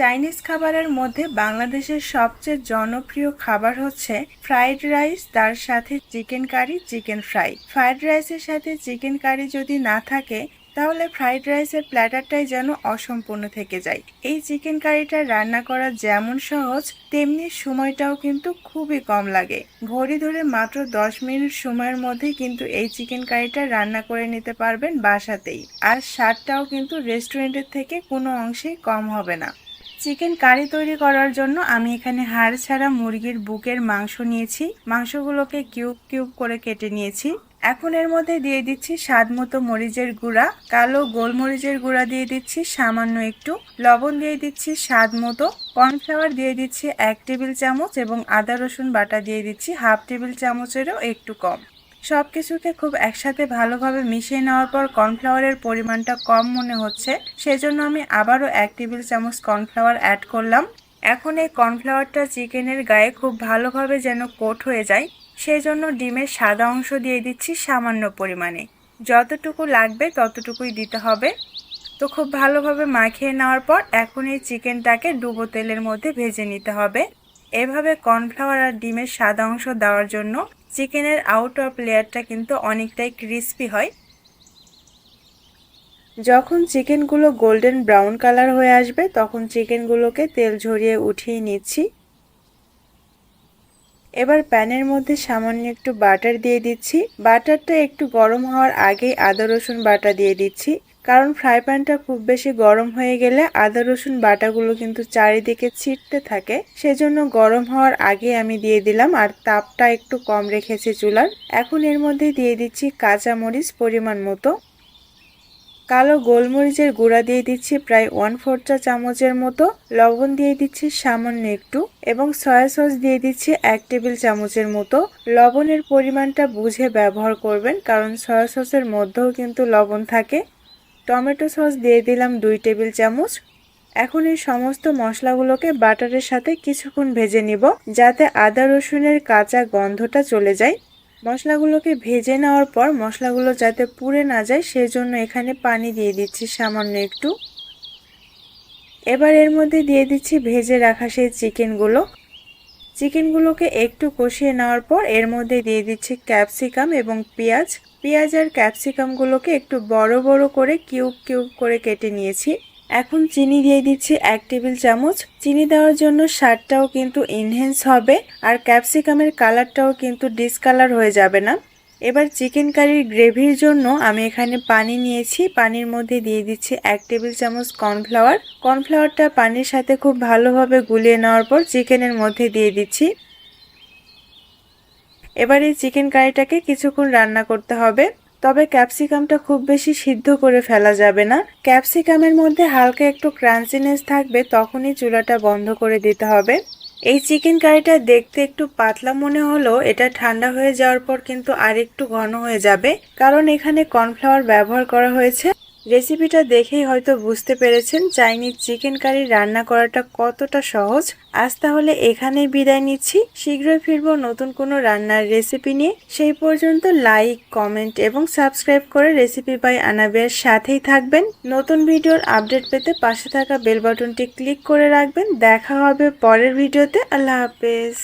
Chinese খাবারের মধ্যে বাংলাদেশের সবচেয়ে জনপ্রিয় খাবার হচ্ছে ফ্রাইড রাইস, তার সাথে chicken curry, chicken fry. Fried রাইসের সাথে চিকেন কারি যদি না থাকে, তাহলে ফ্রাইড রাইসের প্ল্যাটারটাই যেন অসম্পূর্ণ থেকে যায়। এই চিকেন কারিটা রান্না করা যেমন সহজ, তেমনি সময়টাও কিন্তু খুবই কম লাগে। ঘড়ি ধরে মাত্র দশ মিনিট সময়ের মধ্যে কিন্তু এই চিকেন কারিটা রান্না করে নিতে পারবেন বাসাতেই। আর স্বাদটাও কিন্তু রেস্টুরেন্টের থেকে কোনো অংশেই কম হবে না। চিকেন কারি তৈরি করার জন্য আমি এখানে হাড় ছাড়া মুরগির বুকের মাংস নিয়েছি। মাংসগুলোকে কিউব কিউব করে কেটে নিয়েছি। এখন এর মধ্যে দিয়ে দিচ্ছি স্বাদ মতো মরিচের গুঁড়া। কালো গোলমরিচের গুঁড়া দিয়ে দিচ্ছি সামান্য একটু। লবণ দিয়ে দিচ্ছি স্বাদ মতো। কর্নফ্লাওয়ার দিয়ে দিচ্ছি এক টেবিল চামচ এবং আদা রসুন বাটা দিয়ে দিচ্ছি হাফ টেবিল চামচেরও একটু কম। সব কিছুকে খুব একসাথে ভালোভাবে মিশিয়ে নেওয়ার পর কর্নফ্লাওয়ারের পরিমাণটা কম মনে হচ্ছে, সেজন্য আমি আবারও এক টেবিল চামচ কর্নফ্লাওয়ার অ্যাড করলাম। এখন এই কর্নফ্লাওয়ারটা চিকেনের গায়ে খুব ভালোভাবে যেন কোট হয়ে যায় সেই জন্য ডিমের সাদা অংশ দিয়ে দিচ্ছি সামান্য পরিমাণে। যতটুকু লাগবে ততটুকুই দিতে হবে। তো খুব ভালোভাবে মাখিয়ে নেওয়ার পর এখন এই চিকেনটাকে ডুবো তেলের মধ্যে ভেজে নিতে হবে। এভাবে কর্নফ্লাওয়ার আর ডিমের সাদা অংশ দেওয়ার জন্য চিকেনের আউট অফ লেয়ারটা কিন্তু অনেকটাই ক্রিস্পি হয়। যখন চিকেনগুলো গোল্ডেন ব্রাউন কালার হয়ে আসবে, তখন চিকেনগুলোকে তেল ঝরিয়ে উঠিয়ে নিচ্ছি। এবার প্যানের মধ্যে সামান্য একটু বাটার দিয়ে দিচ্ছি। বাটারটা একটু গরম হওয়ার আগেই আদা রসুন বাটা দিয়ে দিচ্ছি। কারণ ফ্রাই প্যানটা খুব বেশি গরম হয়ে গেলে আদা, রসুন বাটাগুলো কিন্তু চারিদিকে ছিটতে থাকে। সেজন্য গরম হওয়ার আগে আমি দিয়ে দিলাম আর তাপটা একটু কম রেখেছি চুলার। এখন এর মধ্যে দিয়ে দিচ্ছি কাঁচা মরিচ পরিমাণ মতো। কালো গোলমরিচের গুঁড়া দিয়ে দিচ্ছি প্রায় ওয়ান ফোর চা চামচের মতো। লবণ দিয়ে দিচ্ছি সামান্য একটু এবং সয়া সস দিয়ে দিচ্ছি এক টেবিল চামচের মতো। লবণের পরিমাণটা বুঝে ব্যবহার করবেন কারণ সয়া সসের মধ্যেও কিন্তু লবণ থাকে। টমেটো সস দিয়ে দিলাম দুই টেবিল চামচ। এখন এই সমস্ত মশলাগুলোকে বাটারের সাথে কিছুক্ষণ ভেজে নিব, যাতে আদা রসুনের কাঁচা গন্ধটা চলে যায়। মশলাগুলোকে ভেজে নেওয়ার পর মশলাগুলো যাতে পুড়ে না যায়, সেজন্য এখানে পানি দিয়ে দিচ্ছি সামান্য একটু। এবার এর মধ্যে দিয়ে দিচ্ছি ভেজে রাখা সেই চিকেনগুলো। চিকেনগুলোকে একটু কষিয়ে নেওয়ার পর এর মধ্যে দিয়ে দিচ্ছি ক্যাপসিকাম এবং পেঁয়াজ। পেঁয়াজ আর ক্যাপসিকামগুলোকে একটু বড় বড় করে কিউব কিউব করে কেটে নিয়েছি। এখন চিনি দিয়ে দিচ্ছি এক টেবিল চামচ। চিনি দেওয়ার জন্য স্বাদটাও কিন্তু ইনহেন্স হবে আর ক্যাপসিকামের কালারটাও কিন্তু ডিসকালার হয়ে যাবে না। এবার চিকেন কারির গ্রেভির জন্য আমি এখানে পানি নিয়েছি। পানির মধ্যে দিয়ে দিচ্ছি এক টেবিল চামচ কর্নফ্লাওয়ার। কর্নফ্লাওয়ারটা পানির সাথে খুব ভালোভাবে গুলিয়ে নেওয়ার পর চিকেনের মধ্যে দিয়ে দিচ্ছি। এবার এই চিকেন কারিটাকে কিছুক্ষণ রান্না করতে হবে। তবে ক্যাপসিকামটা খুব বেশি সিদ্ধ করে ফেলা যাবে না। ক্যাপসিকামের মধ্যে হালকা একটু ক্রাঞ্চিনেস থাকবে, তখনই চুলাটা বন্ধ করে দিতে হবে। এই চিকেন কারিটা দেখতে একটু পাতলা মনে হলো এটা ঠান্ডা হয়ে যাওয়ার পর কিন্তু আর একটু ঘন হয়ে যাবে। কারণ এখানে কর্নফ্লাওয়ার ব্যবহার করা হয়েছে। রেসিপিটা দেখেই হয়তো বুঝতে পেরেছেন চাইনিজ চিকেন কারি রান্না করাটা কতটা সহজ। আজ তাহলে এখানেই বিদায় নিচ্ছি। শীঘ্রই ফিরবো নতুন কোনো রান্নার রেসিপি নিয়ে। সেই পর্যন্ত লাইক কমেন্ট এবং সাবস্ক্রাইব করে রেসিপি বাই আনাবিয়ার সাথেই থাকবেন। নতুন ভিডিওর আপডেট পেতে পাশে থাকা বেল বাটনটি ক্লিক করে রাখবেন। দেখা হবে পরের ভিডিওতে। আল্লাহ হাফেজ।